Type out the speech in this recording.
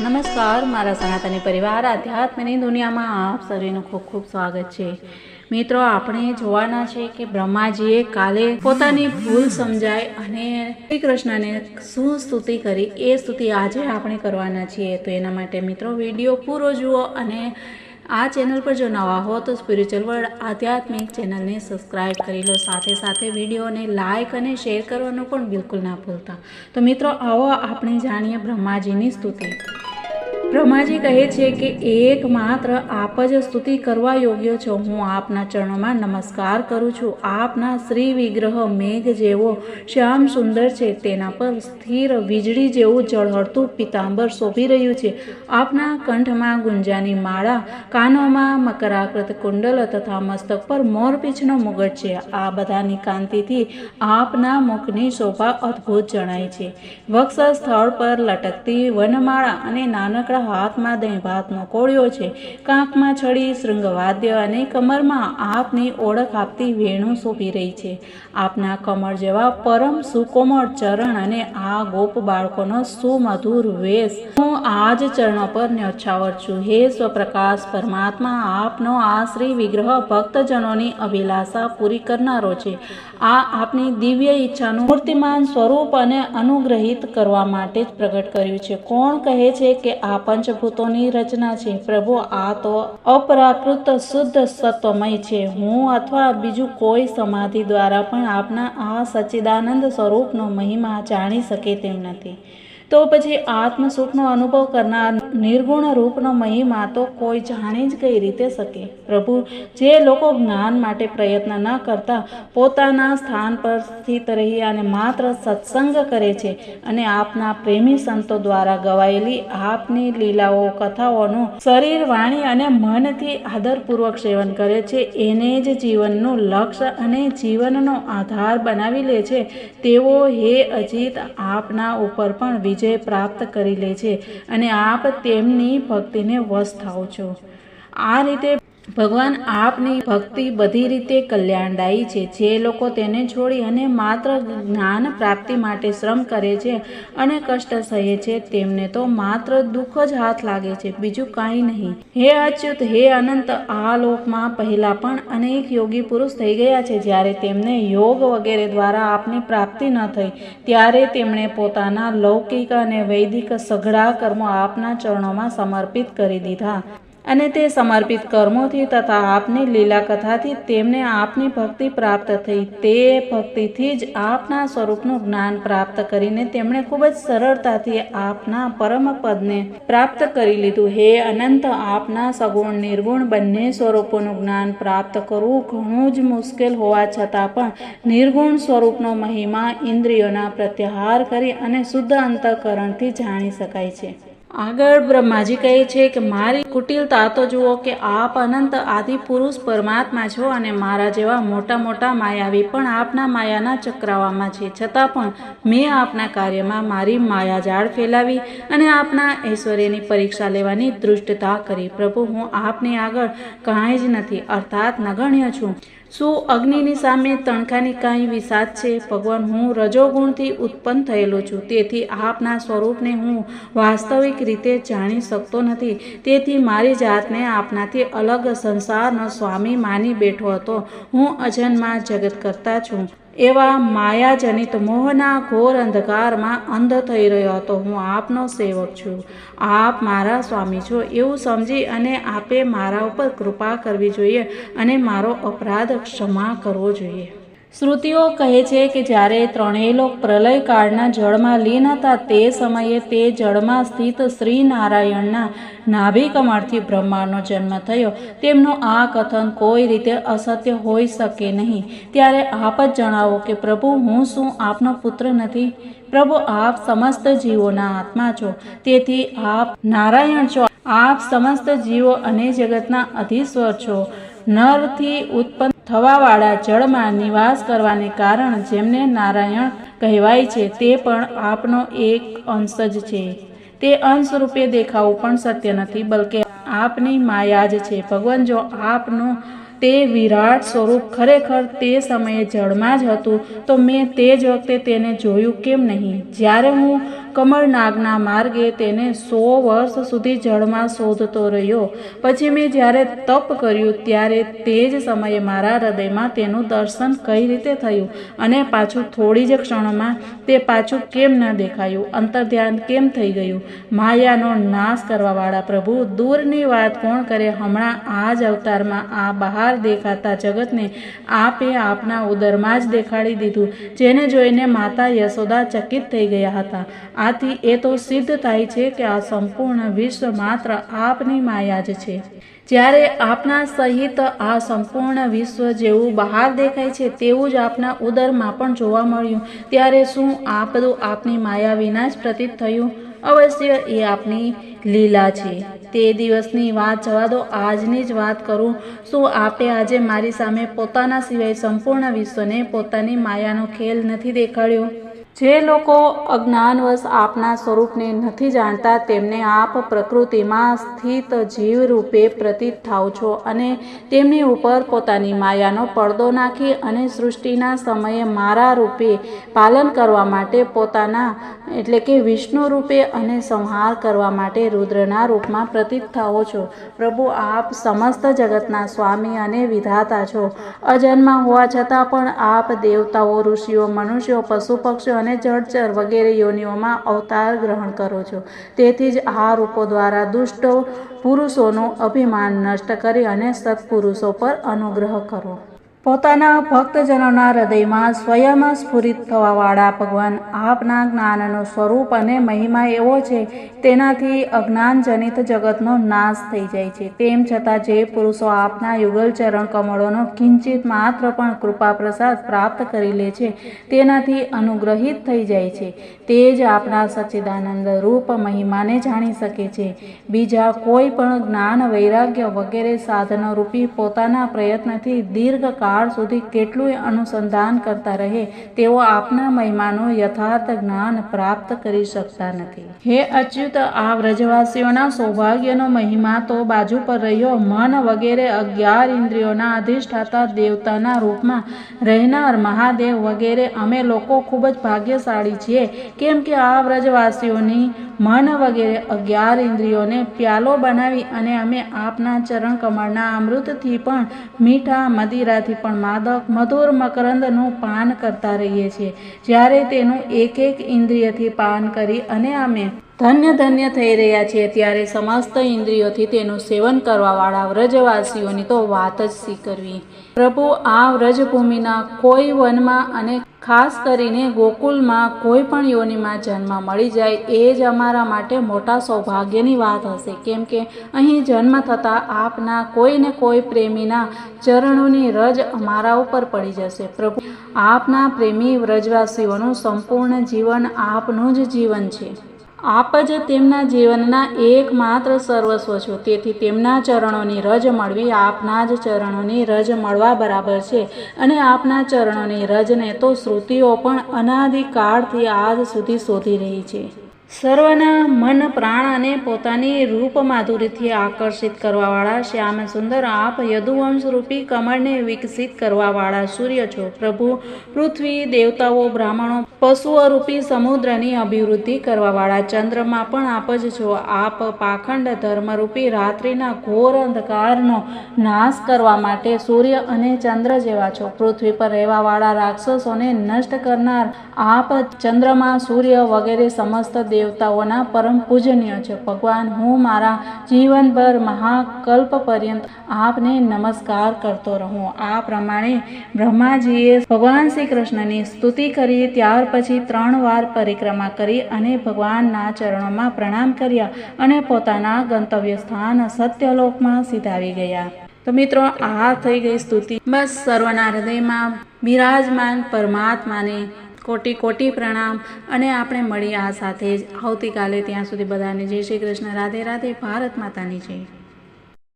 નમસ્કાર, મારા સનાતની પરિવાર, આધ્યાત્મની દુનિયામાં આપ સર્વેનું ખૂબ ખૂબ સ્વાગત છે. મિત્રો, આપણે જોવાના છે કે બ્રહ્માજીએ કાલે પોતાની ભૂલ સમજાય અને શ્રી કૃષ્ણને શું સ્તુતિ કરી, એ સ્તુતિ આજે આપણે કરવાના છીએ. તો એના માટે મિત્રો, વીડિયો પૂરો જુઓ અને આ ચેનલ પર જો નવા હો, તો સ્પિરિચ્યુઅલ વર્લ્ડ આધ્યાત્મિક ચેનલને સબસ્ક્રાઇબ કરી લો. સાથે સાથે વિડીયોને લાઇક અને શેર કરવાનું પણ બિલકુલ ના ભૂલતા. તો મિત્રો, આવો આપણે જાણીએ બ્રહ્માજીની સ્તુતિ. બ્રહ્માજી કહે છે કે એકમાત્ર આપ જ સ્તુતિ કરવા યોગ્ય છો. હું આપના ચરણોમાં નમસ્કાર કરું છું. આપના શ્રી વિગ્રહ મેઘ જેવો શ્યામ સુંદર છે. તેના પર સ્થિર વીજળી જેવું ઝળહળતું પિતાંબર શોભી રહ્યું છે. આપના કંઠમાં ગુંજાની માળા, કાનોમાં મકરાકૃત કુંડલ તથા મસ્તક પર મોરપીછનો મુગટ છે. આ બધાની કાંતિથી આપના મુખની શોભા અદ્ભુત જણાય છે. વક્ષ સ્થળ પર લટકતી વનમાળા અને નાનકડા હાથમાં દહીં ભાતનો કોળિયો છે. કાંખમાં છડી શૃંગવાદ્ય અને કમરમાં આપની ઓળખ આપતી વેણું શોભી રહી છે. આપના કમળ જેવા પરમ સુકોમળ ચરણ અને આ ગોપ બાળકોનો સુમધુર વેશ. હું આ જ ચરણો પર ન્યોછાવર છું. હે સ્વપ્રકાશ પરમાત્મા, આપનો આ શ્રી વિગ્રહ ભક્તજનોની અભિલાષા પૂરી કરનારો છે. આ આપની દિવ્ય ઈચ્છાનું મૂર્તિમાન સ્વરૂપ અને અનુગ્રહિત કરવા માટે જ પ્રગટ કર્યું છે. કોણ કહે છે કે આ પંચભૂતોની રચના છે. પ્રભુ, આ તો અપરાકૃત, શુદ્ધ, સત્વમય છે. હું અથવા બીજું કોઈ સમાધિ દ્વારા પણ આપના આ સચ્ચિદાનંદ સ્વરૂપનો મહિમા જાણી શકે તેમ નથી. તો પછી આત્મ સુખનો અનુભવ કરનાર નિર્ગુણ રૂપનો મહિમા તો કોઈ જાણી જ કઈ રીતે શકે. પ્રભુ, જે લોકો જ્ઞાન માટે પ્રયત્ન ન કરતા, પોતાના સ્થાન પર સ્થિત રહી અને માત્ર સત્સંગ કરે છે અને આપના પ્રેમી સંતો દ્વારા ગવાયેલી આપની લીલાઓ, કથાઓનું શરીર, વાણી અને મનથી આદરપૂર્વક સેવન કરે છે, એને જ જીવનનું લક્ષ્ય અને જીવનનો આધાર બનાવી લે છે. તેઓ હે અજીત આપના ઉપર પણ વિજય પ્રાપ્ત કરી લે છે અને આપ તેમની ભક્તિને વશ થાઓ છો. આ રીતે ભગવાન આપની ભક્તિ બધી રીતે કલ્યાણદાયી છે. જે લોકો તેને છોડી અને માત્ર જ્ઞાન પ્રાપ્તિ માટે શ્રમ કરે છે અને કષ્ટ સહે છે, તેમને તો માત્ર દુઃખ જ હાથ લાગે છે. બીજું કાંઈ નહીં. હે અચ્યુત, હે અનંત, આ લોકમાં પહેલાં પણ અનેક યોગી પુરુષ થઈ ગયા છે. જ્યારે તેમને યોગ વગેરે દ્વારા આપની પ્રાપ્તિ ન થઈ, ત્યારે તેમણે પોતાના લૌકિક અને વૈદિક સઘળા કર્મો આપના ચરણોમાં સમર્પિત કરી દીધા. અને તે સમર્પિત કર્મોથી તથા આપની લીલા કથાથી તેમને આપની ભક્તિ પ્રાપ્ત થઈ. તે ભક્તિથી જ આપના સ્વરૂપનું જ્ઞાન પ્રાપ્ત કરીને તેમણે ખૂબ જ સરળતાથી આપના પરમ પદને પ્રાપ્ત કરી લીધું. હે અનંત, આપના સગુણ નિર્ગુણ બંને સ્વરૂપોનું જ્ઞાન પ્રાપ્ત કરવું ઘણું જ મુશ્કેલ હોવા છતાં પણ નિર્ગુણ સ્વરૂપનો મહિમા ઇન્દ્રિયોના પ્રત્યાહાર કરી અને શુદ્ધ અંતઃકરણથી જાણી શકાય છે. આગળ બ્રહ્માજી કહે છે કે, મારી કુટિલતા તો જુઓ કે આપ અનંત આદિ પુરુષ પરમાત્મા છો અને મારા જેવા મોટા મોટા માયાવી પણ આપના માયાના ચક્રાવામાં છે. છતાં પણ મેં આપના કાર્યમાં મારી માયા જાળ ફેલાવી અને આપના ઐશ્વર્યની પરીક્ષા લેવાની દૃષ્ટતા કરી. પ્રભુ, હું આપની આગળ કાંઈ જ નથી, અર્થાત નગણ્ય છું. શું અગ્નિની સામે તણખાની કાંઈ વિષાદ છે? ભગવાન, હું રજોગુણથી ઉત્પન્ન થયેલો છું. તેથી આપના સ્વરૂપને હું વાસ્તવિક રીતે જાણી શકતો નથી. તેથી મારી જાતને આપનાથી અલગ સંસારનો સ્વામી માની બેઠો હતો. હું અજન્મા જગત કરતા છું. એવા માયાજનિત મોહના ઘોર અંધકારમાં અંધ થઈ રહ્યો હતો. હું આપનો સેવક છું. આપ મારા સ્વામી છો. એવું સમજી અને આપે મારા ઉપર કૃપા કરવી જોઈએ અને મારો અપરાધ ક્ષમા કરવો જોઈએ. શ્રુતિઓ કહે છે કે જ્યારે ત્રણેય લોક પ્રલયકાળના જળમાં લીન હતા, તે સમયે તે જળમાં સ્થિત શ્રી નારાયણના નાભી બ્રહ્માનો જન્મ થયો. તેમનું આ કથન કોઈ રીતે અસત્ય હોઈ શકે નહીં. ત્યારે આપ જ જણાવો કે પ્રભુ, હું શું આપનો પુત્ર નથી? પ્રભુ, આપ સમસ્ત જીવોના આત્મા છો. તેથી આપ નારાયણ છો. આપ સમસ્ત જીવો અને જગતના અધીશ્વર છો. નરથી ઉત્પન્ન થવાવાળા જળમાં નિવાસ કરવાને કારણ જેમને નારાયણ કહેવાય છે, તે પણ આપનો એક અંશ જ છે. તે અંશ રૂપે દેખાવું પણ સત્ય નથી, બલકે આપની માયા જ છે. ભગવાન, જો આપનું તે વિરાટ સ્વરૂપ ખરેખર તે સમયે જળમાં જ હતું, તો મેં તે જ વખતે તેને જોયું કેમ નહીં? જ્યારે હું કમળનાગના માર્ગે તેને સો વર્ષ સુધી જળમાં શોધતો રહ્યો. પછી મેં જ્યારે તપ કર્યું, ત્યારે તે જ સમયે મારા હૃદયમાં તેનું દર્શન કઈ રીતે થયું અને પાછું થોડી જ ક્ષણોમાં તે પાછું કેમ ન દેખાયું? અંતર્ધ્યાન કેમ થઈ ગયું? માયાનો નાશ કરવાવાળા પ્રભુ, દૂરની વાત કોણ કરે? હમણાં આ જ અવતારમાં આ બહાર દેખાતા જગતને આપે આપના ઉદરમાં જ દેખાડી દીધું, જેને જોઈને માતા યશોદા ચકિત થઈ ગયા હતા. આથી એ તો સિદ્ધ થાય છે કે આ સંપૂર્ણ વિશ્વ માત્ર આપની માયા જ છે. જ્યારે આપના સહિત આ સંપૂર્ણ વિશ્વ જેવું બહાર દેખાય છે તેવું જ આપના ઉદરમાં પણ જોવા મળ્યું. ત્યારે શું આ બધું આપની માયા વિના જ પ્રતીત થયું? અવશ્ય એ આપની લીલા છે. તે દિવસની વાત જવા દો, આજની જ વાત કરું. શું આપે આજે મારી સામે પોતાના સિવાય સંપૂર્ણ વિશ્વને પોતાની માયાનો ખેલ નથી દેખાડ્યો? જે લોકો અજ્ઞાનવશ આપના સ્વરૂપને નથી જાણતા, તેમને આપ પ્રકૃતિમાં સ્થિત જીવ રૂપે પ્રતીત થાવ છો અને તેમની ઉપર પોતાની માયાનો પડદો નાખી અને સૃષ્ટિના સમયે મારા રૂપે પાલન કરવા માટે પોતાના, એટલે કે વિષ્ણુ રૂપે અને સંહાર કરવા માટે રુદ્રના રૂપમાં પ્રતીત થાઓ છો. પ્રભુ, આપ સમસ્ત જગતના સ્વામી અને વિધાતા છો. અજન્મા હોવા છતાં પણ આપ દેવતાઓ, ઋષિઓ, મનુષ્યો, પશુ પક્ષીઓ અને જળચર વગેરે યોનિઓમાં અવતાર ગ્રહણ કરો છો. તેથી જ આ રૂપો દ્વારા દુષ્ટ પુરુષોનું અભિમાન નષ્ટ કરી અને સત્પુરુષો પર અનુગ્રહ કરો. પોતાના ભક્તજનોના હૃદયમાં સ્વયં સ્ફુરિત થવાવાળા ભગવાન આપના જ્ઞાનનું સ્વરૂપ અને મહિમા એવો છે, તેનાથી અજ્ઞાનજનિત જગતનો નાશ થઈ જાય છે. તેમ છતાં જે પુરુષો આપના યુગલ ચરણ કમળોનો કિંચિત માત્ર પણ કૃપા પ્રસાદ પ્રાપ્ત કરી લે છે, તેનાથી અનુગ્રહિત થઈ જાય છે. તે જ આપના સચ્ચિદાનંદ રૂપ મહિમાને જાણી શકે છે. બીજા કોઈ પણ જ્ઞાન વૈરાગ્ય વગેરે સાધનો રૂપી પોતાના પ્રયત્નથી દીર્ઘકાળ કાળ સુધી કેટલું અનુસંધાન કરતા રહે, તેઓ આપના મહિમાનું યથાર્થ જ્ઞાન પ્રાપ્ત કરી શકતા નથી. હે અચ્યુત, આ વ્રજવાસીઓના સૌભાગ્યનો મહિમા તો બાજુ પર રહ્યો. મન વગેરે અગિયાર ઇન્દ્રિયોના અધિષ્ઠાતા દેવતાના રૂપમાં રહેનાર મહાદેવ વગેરે, અમે લોકો ખૂબ જ ભાગ્યશાળી છીએ. કેમ કે આ વ્રજવાસીઓની મન વગેરે અગિયાર ઇન્દ્રિયોને પ્યાલો બનાવી અને અમે આપના ચરણ કમળના અમૃતથી પણ મીઠા, મદિરાથી પણ માદક મધુર મકરંદનું પાન કરતા રહીએ છીએ. જ્યારે તેનું એક એક ઇન્દ્રિયથી પાન કરી અને અમે ધન્ય ધન્ય થઈ રહ્યા છીએ, ત્યારે સમસ્ત ઇન્દ્રિયોથી તેનું સેવન કરવાવાળા વ્રજવાસીઓની તો વાત જ કરવી પ્રભુ, આ વ્રજભૂમિના કોઈ વનમાં અને ખાસ કરીને ગોકુલમાં કોઈ પણ યોનિમાં જન્મ મળી જાય એ જ અમારા માટે મોટા સૌભાગ્યની વાત હશે. કેમ કે અહીં જન્મ થતાં આપના કોઈને કોઈ પ્રેમીના ચરણોની રજ અમારા ઉપર પડી જશે. પ્રભુ, આપના પ્રેમી વ્રજવાસીઓનું સંપૂર્ણ જીવન આપનું જ જીવન છે. આપ જ તેમના જીવનના એકમાત્ર સર્વસ્વ છો. તેથી તેમના ચરણોની રજ મળવી આપના જ ચરણોની રજ મળવા બરાબર છે. અને આપના ચરણોની રજને તો શ્રુતિઓ પણ અનાદિકાળથી આજ સુધી શોધી રહી છે. સર્વના મન, પ્રાણ અને પોતાની રૂપ માધુરીથી આકર્ષિત કરવાવાળા શ્યામ સુંદર આપ યદુવંશ રૂપી કમળને વિકસિત કરવાવાળા સૂર્ય છો. પ્રભુ, પૃથ્વી, દેવતાઓ, બ્રાહ્મણો, પશુઓ રૂપી સમુદ્રની અભિવૃદ્ધિ કરવાવાળા ચંદ્રમાં પણ આપ જ છો. આપ પાખંડ ધર્મરૂપી રાત્રિના ઘોર અંધકારનો નાશ કરવા માટે સૂર્ય અને ચંદ્ર જેવા છો. પૃથ્વી પર રહેવાવાળા રાક્ષસોને નષ્ટ કરનાર આપ ચંદ્રમા સૂર્ય વગેરે સમસ્ત દેવતાઓના પરમ પૂજનીય છે. ભગવાન, હું મારા જીવનભર મહાકલ્પ પર્યંત આપને નમસ્કાર કરતો રહું. આ પ્રમાણે બ્રહ્માજીએ ભગવાન શ્રી કૃષ્ણની સ્તુતિ કરી, ત્યાર પછી ત્રણ વાર પરિક્રમા કરી અને ભગવાનના ચરણોમાં પ્રણામ કર્યા અને પોતાના ગંતવ્ય સ્થાન સત્યલોકમાં સીધાવી ગયા. તો મિત્રો, આ થઈ ગઈ સ્તુતિ. બસ સર્વના હૃદયમાં બિરાજમાન પરમાત્માને કોટી કોટી પ્રણામ. અને આપણે મળી આ સાથે જ. આવતીકાલે ત્યાં સુધી બધાને જય શ્રી કૃષ્ણ. રાધે રાધે. ભારત માતાની જય.